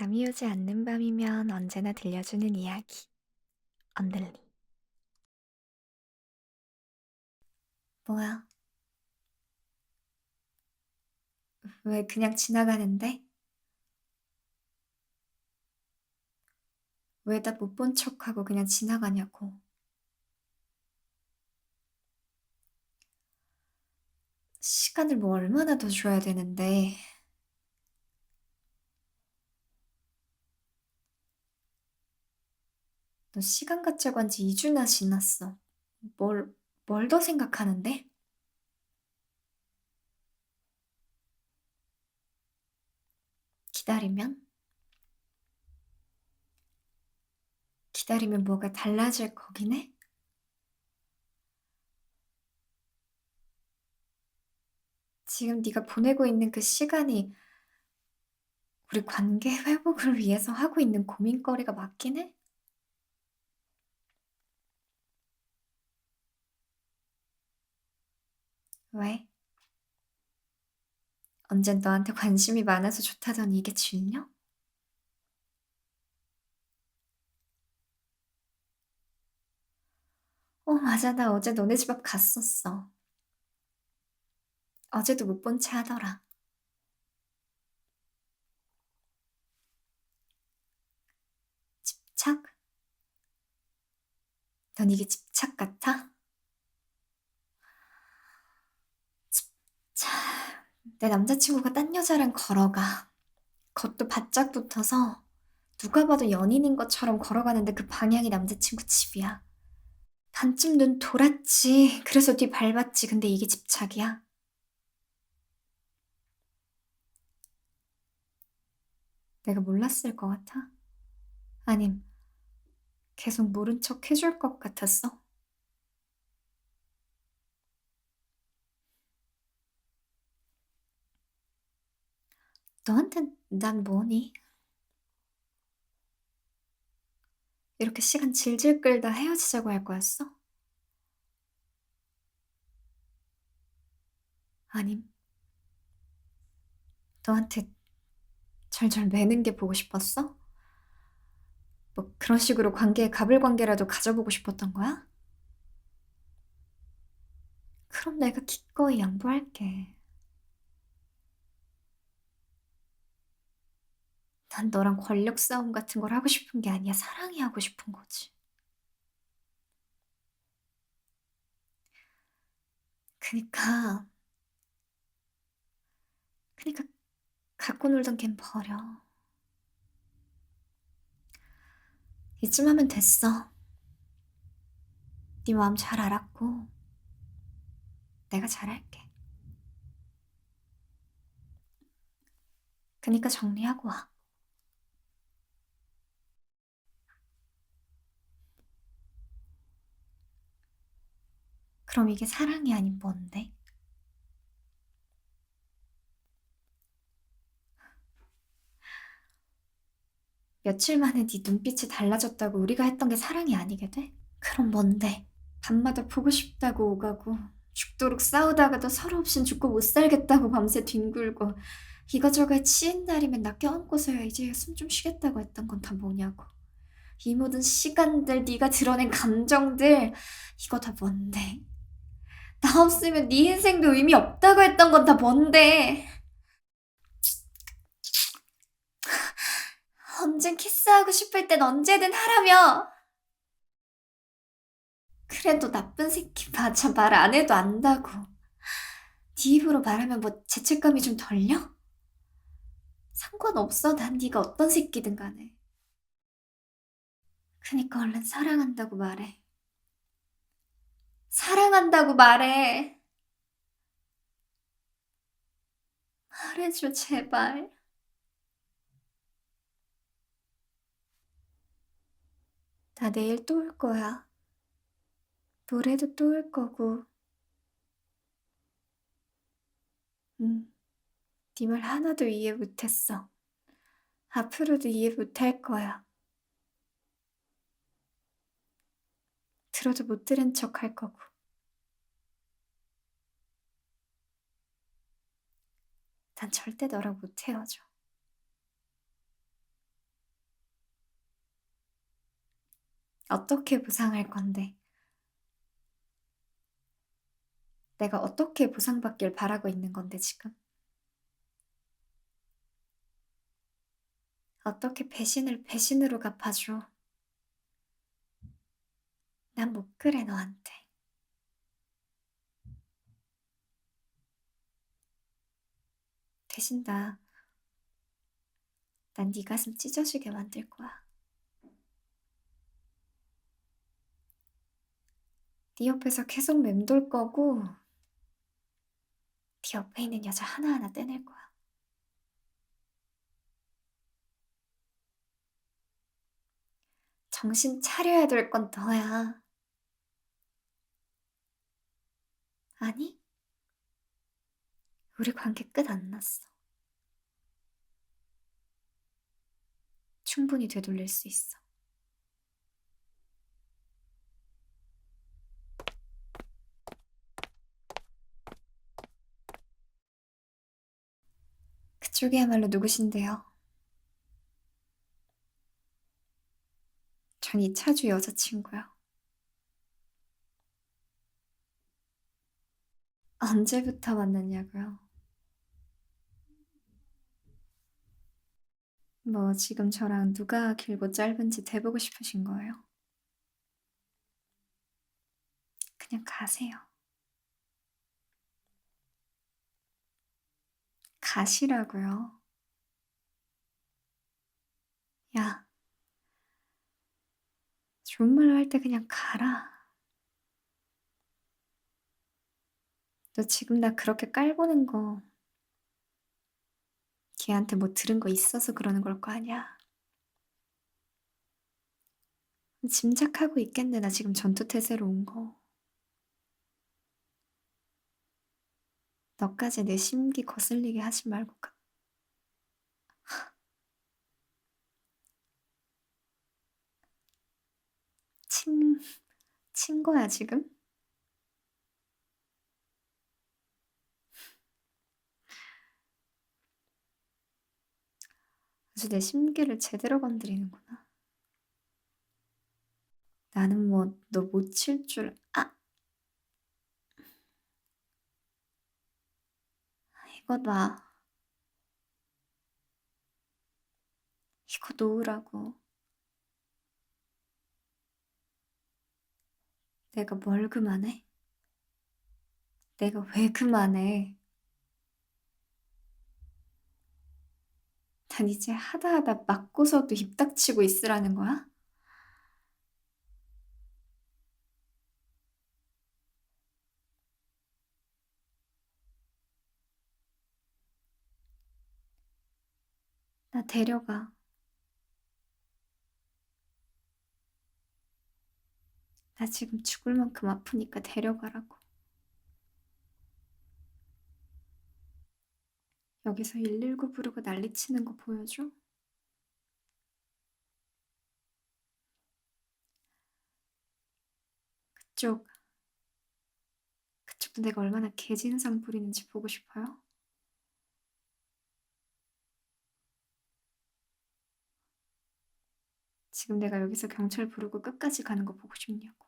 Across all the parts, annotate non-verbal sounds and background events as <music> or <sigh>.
잠이 오지 않는 밤이면 언제나 들려주는 이야기. 언들리. 뭐야? 왜 그냥 지나가는데? 왜 나 못 본 척하고 그냥 지나가냐고. 시간을 뭐 얼마나 더 줘야 되는데. 너 시간 갖자고 한지 2주나 지났어. 뭘, 뭘 더 생각하는데? 기다리면? 기다리면 뭐가 달라질 거긴 해? 지금 네가 보내고 있는 그 시간이 우리 관계 회복을 위해서 하고 있는 고민거리가 맞긴 해? 왜? 언젠 너한테 관심이 많아서 좋다더니 이게 질려? 어, 맞아. 나 어제 너네 집 앞 갔었어. 어제도 못 본 채 하더라. 집착? 넌 이게 집착 같아? 집착. 내 남자친구가 딴 여자랑 걸어가. 겉도 바짝 붙어서 누가 봐도 연인인 것처럼 걸어가는데 그 방향이 남자친구 집이야. 반쯤 눈 돌았지. 그래서 뒤 밟았지. 근데 이게 집착이야. 내가 몰랐을 것 같아? 아님, 계속 모른 척 해줄 것 같았어? 너한텐 난 뭐니? 이렇게 시간 질질 끌다 헤어지자고 할 거였어? 아님, 너한테 절절 매는 게 보고 싶었어? 뭐 그런 식으로 관계에 가불관계라도 가져보고 싶었던 거야? 그럼 내가 기꺼이 양보할게. 난 너랑 권력 싸움 같은 걸 하고 싶은 게 아니야. 사랑이 하고 싶은 거지. 그니까, 그니까 갖고 놀던 걘 버려. 이쯤 하면 됐어. 네 마음 잘 알았고, 내가 잘할게. 그니까 정리하고 와. 그럼 이게 사랑이 아닌 뭔데? 며칠 만에 네 눈빛이 달라졌다고 우리가 했던 게 사랑이 아니게 돼? 그럼 뭔데? 밤마다 보고 싶다고 오가고 죽도록 싸우다가도 서로 없인 죽고 못 살겠다고 밤새 뒹굴고 이거저거에 치인 날이면 나 껴안고서야 이제야 숨좀 쉬겠다고 했던 건 다 뭐냐고 이 모든 시간들 네가 드러낸 감정들 이거 다 뭔데? 나 없으면 네 인생도 의미 없다고 했던 건 다 뭔데? 언젠 키스하고 싶을 땐 언제든 하라며. 그래도 나쁜 새끼 맞아 말안 해도 안다고. 네 입으로 말하면 뭐 죄책감이 좀 덜려? 상관없어. 난 네가 어떤 새끼든 간에. 그니까 얼른 사랑한다고 말해. 사랑한다고 말해. 말해줘, 제발. 나 내일 또 올 거야. 모레도 또 올 거고. 응. 네 말 하나도 이해 못했어. 앞으로도 이해 못할 거야. 들어도 못 들은 척 할 거고. 난 절대 너랑 못 헤어져. 어떻게 보상할 건데? 내가 어떻게 보상받길 바라고 있는 건데, 지금? 어떻게 배신을 배신으로 갚아줘? 난 못 그래, 너한테. 대신 나, 난 네 가슴 찢어지게 만들 거야. 네 옆에서 계속 맴돌 거고, 네 옆에 있는 여자 하나하나 떼낼 거야. 정신 차려야 될 건 너야. 아니? 우리 관계 끝 안 났어. 충분히 되돌릴 수 있어. 그쪽이야말로 누구신데요? 전 이 차주 여자친구요. 언제부터 만났냐고요? 뭐 지금 저랑 누가 길고 짧은지 대보고 싶으신 거예요? 그냥 가세요. 가시라고요. 야, 좋은 말로 할 때 그냥 가라. 너 지금 나 그렇게 깔보는 거 걔한테 뭐 들은 거 있어서 그러는 걸 거 아니야. 짐작하고 있겠네, 나 지금 전투태세로 온 거. 너까지 내 심기 거슬리게 하지 말고 가. <laughs> 친, 친 거야, 지금? 아주 내 심기를 제대로 건드리는구나. 나는 뭐, 너 못 칠 줄, 아! 이거 봐. 이거 놓으라고. 내가 뭘 그만해? 내가 왜 그만해? 난 이제 하다 하다 맞고서도 입 닥치고 있으라는 거야? 나 데려가. 나 지금 죽을 만큼 아프니까 데려가라고. 여기서 119 부르고 난리치는 거 보여줘? 그쪽, 그쪽도 내가 얼마나 개진상 부리는지 보고 싶어요? 지금 내가 여기서 경찰 부르고 끝까지 가는 거 보고 싶냐고.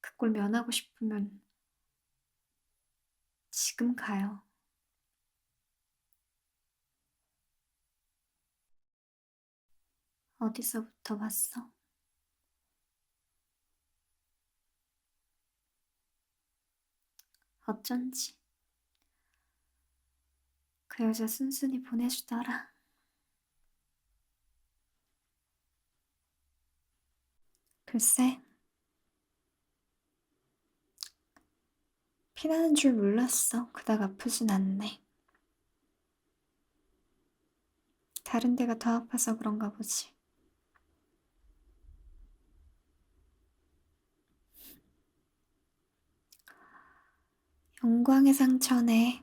그꼴 면하고 싶으면 지금 가요. 어디서부터 왔어? 어쩐지. 그 여자 순순히 보내주더라. <laughs> 글쎄, 피나는 줄 몰랐어. 그닥 아프진 않네. 다른 데가 더 아파서 그런가 보지. 영광의 상처네.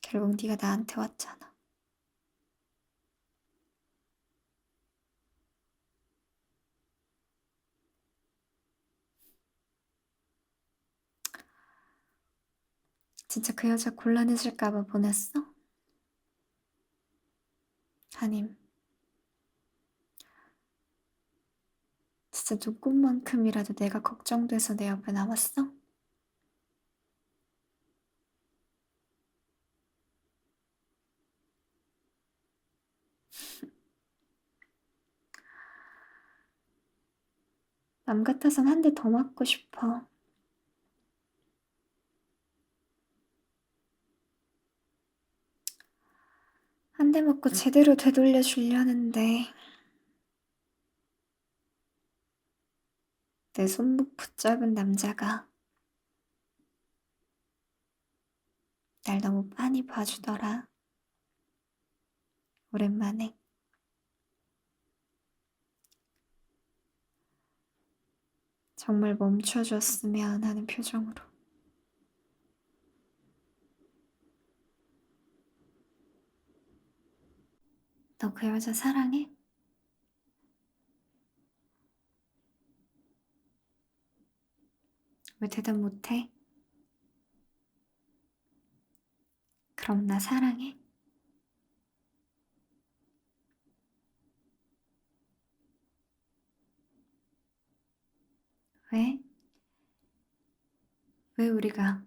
결국 네가 나한테 왔잖아. 진짜 그 여자 곤란해질까봐 보냈어? 아님, 진짜 누군만큼이라도 내가 걱정돼서 내 옆에 남았어? <laughs> 남 같아선 한 대 더 맞고 싶어. 한 대 맞고 제대로 되돌려 주려는데 내 손목 붙잡은 남자가 날 너무 빤히 봐주더라. 오랜만에. 정말 멈춰줬으면 하는 표정으로. 너 그 여자 사랑해? 왜 대답 못해? 그럼 나 사랑해? 왜? 왜 우리가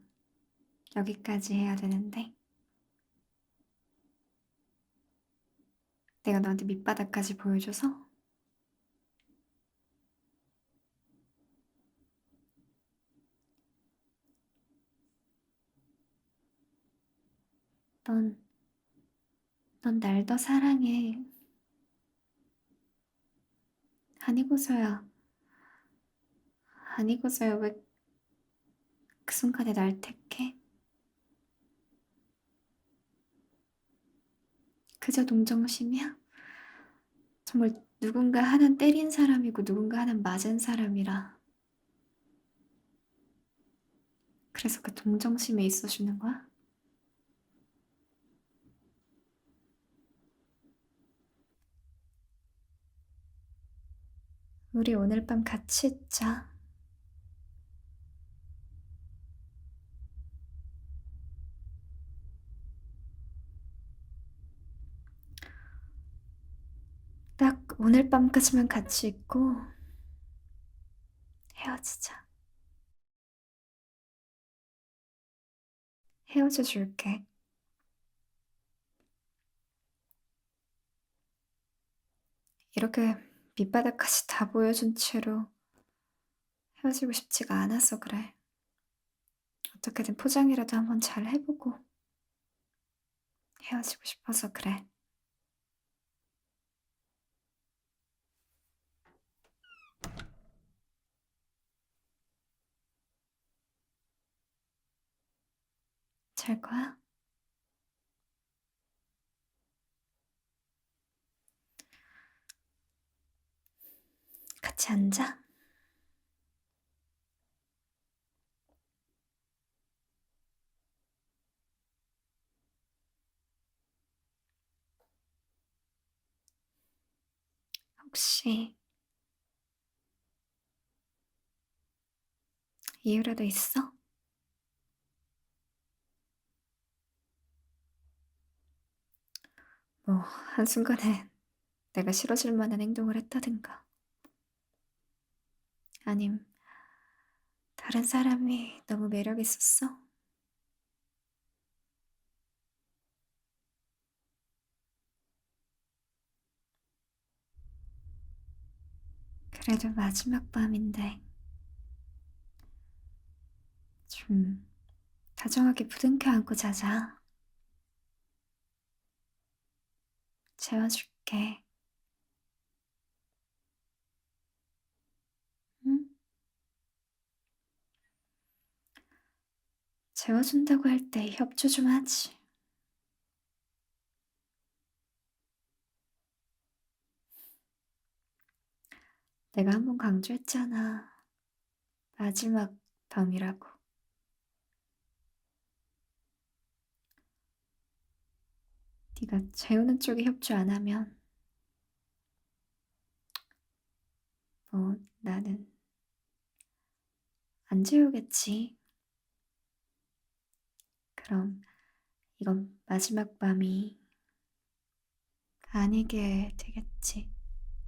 여기까지 해야 되는데? 내가 너한테 밑바닥까지 보여줘서? 넌, 넌 날 더 사랑해. 아니고서야, 아니고서야 왜 그 순간에 날 택해? 그저 동정심이야? 정말 누군가 하나는 때린 사람이고 누군가 하나는 맞은 사람이라. 그래서 그 동정심에 있어 주는 거야? 우리 오늘 밤 같이 있자. 딱 오늘 밤까지만 같이 있고 헤어지자. 헤어져 줄게. 이렇게 밑바닥까지 다 보여준 채로 헤어지고 싶지가 않아서 그래. 어떻게든 포장이라도 한번 잘 해보고 헤어지고 싶어서 그래. 잘 거야? 같이 앉아. 혹시 이유라도 있어? 한순간에 내가 싫어질 만한 행동을 했다든가. 아님, 다른 사람이 너무 매력 있었어? 그래도 마지막 밤인데, 좀 다정하게 부둥켜 안고 자자. 재워줄게. 응? 재워준다고 할 때 협조 좀 하지. 내가 한번 강조했잖아. 마지막 밤이라고. 네가 재우는 쪽에 협조 안 하면 뭐 나는 안 재우겠지. 그럼 이건 마지막 밤이 아니게 되겠지.